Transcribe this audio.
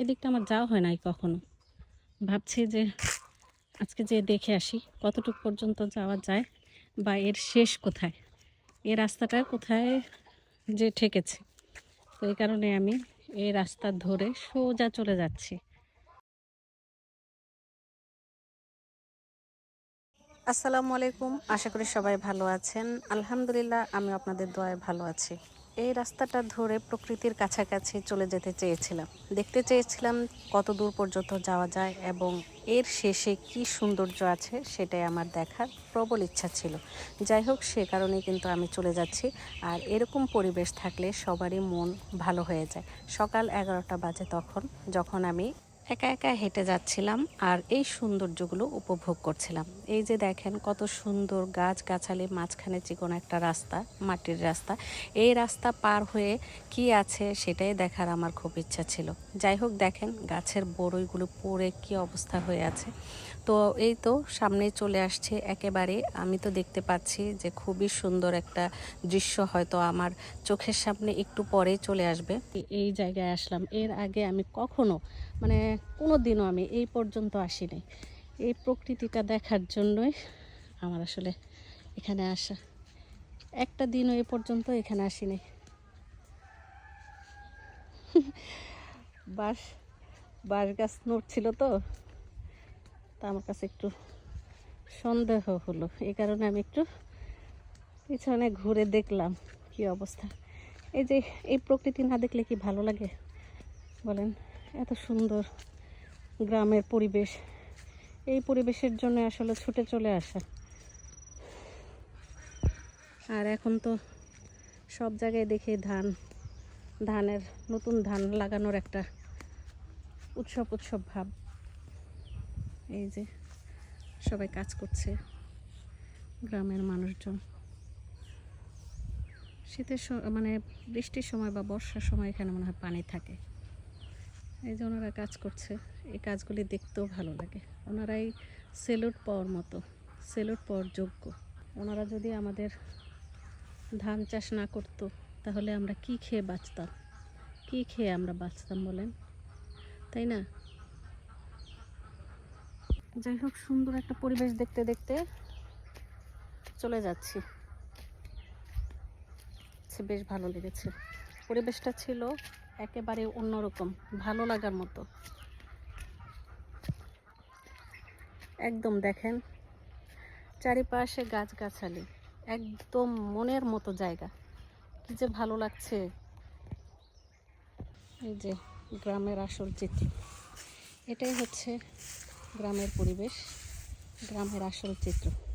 এদিকটা আমার যাওয়া হয় নাই কখনো। ভাবছি যে আজকে যে দেখে আসি, কতটুকু পর্যন্ত যাওয়া যায় বা এর শেষ কোথায় এই রাস্তাটা কোথায় যে ঠেকেছে। তো এই কারণে আমি এই রাস্তা ধরে সোজা চলে যাচ্ছি। আসসালামু আলাইকুম, আশা করি সবাই ভালো আছেন। আলহামদুলিল্লাহ আমি আপনাদের দোয়ায় ভালো আছি। এই রাস্তাটা ধরে প্রকৃতির কাছাকাছি চলে যেতে চেয়েছিলাম। দেখতে চেয়েছিলাম কত দূর পর্যন্ত যাওয়া যায় এবং এর শেষে কি সৌন্দর্য আছে সেটাই আমার দেখার প্রবল ইচ্ছা ছিল। যাই হোক, সে কারণে কিন্তু আমি চলে যাচ্ছি। আর এরকম পরিবেশ থাকলে সবারই মন ভালো হয়ে যায়। সকাল এগারোটা বাজে তখন, যখন আমি একা একা হেঁটে যাচ্ছিলাম আর এই সৌন্দর্যগুলো উপভোগ করছিলাম। এই যে দেখেন কত সুন্দর গাছ গাছালি মাঝখানে চিকন একটা রাস্তা, মাটির রাস্তা। এই রাস্তা পার হয়ে কি আছে সেটাই দেখার আমার খুব ইচ্ছা ছিল। যাই হোক দেখেন গাছের বড়ইগুলো পড়ে কি অবস্থা হয়ে আছে। তো এই তো সামনেই চলে আসছে একেবারে। আমি তো দেখতে পাচ্ছি যে খুবই সুন্দর একটা দৃশ্য হয়তো আমার চোখের সামনে একটু পরেই চলে আসবে। এই জায়গায় আসলাম। এর আগে আমি কখনো মানে কোনো দিনও আমি এই পর্যন্ত আসিনি। এই প্রকৃতিটা দেখার জন্যই আমার আসলে এখানে আসা। একটা দিনও এ পর্যন্ত এখানে আসিনি। বাঁশ বাঁশ গাছ নড়ছিল তো, তা আমার কাছে একটু সন্দেহ হলো। এই কারণে আমি একটু পিছনে ঘুরে দেখলাম কি অবস্থা। এই যে, এই প্রকৃতি না দেখলে কি ভালো লাগে? বলেন। এত সুন্দর গ্রামের পরিবেশ। এই পরিবেশের জন্য আসলে ছুটে চলে আসা। আর এখন তো সব জায়গায় দেখি ধান, ধানের, নতুন ধান লাগানোর একটা উৎসব উৎসব ভাব। এই যে সবাই কাজ করছে, গ্রামের মানুষজন। শীতের মানে বৃষ্টির সময় বা বর্ষার সময় এখানে মনে হয় পানি থাকে। এই যে ওনারা কাজ করছে, এই কাজগুলি দেখতেও ভালো লাগে। ওনারাই সেলুট পাওয়ার মতো, সেলুট পাওয়ার যোগ্য। ওনারা যদি আমাদের ধান চাষ না করতো, তাহলে আমরা কি খেয়ে বাঁচতাম? কি খেয়ে আমরা বাঁচতাম বলেন? তাই না? যাই হোক, সুন্দর একটা পরিবেশ দেখতে দেখতে চলে যাচ্ছি। সে বেশ ভালো লেগেছে। পরিবেশটা ছিল একেবারে অন্যরকম, ভালো লাগার মতো। একদম দেখেন, চারিপাশে গাছগাছালি, একদম মনের মতো জায়গা। কি যে ভালো লাগছে। এই যে গ্রামের আসল চিত্র। এটাই হচ্ছে গ্রামের পরিবেশ, গ্রামের আসল চিত্র।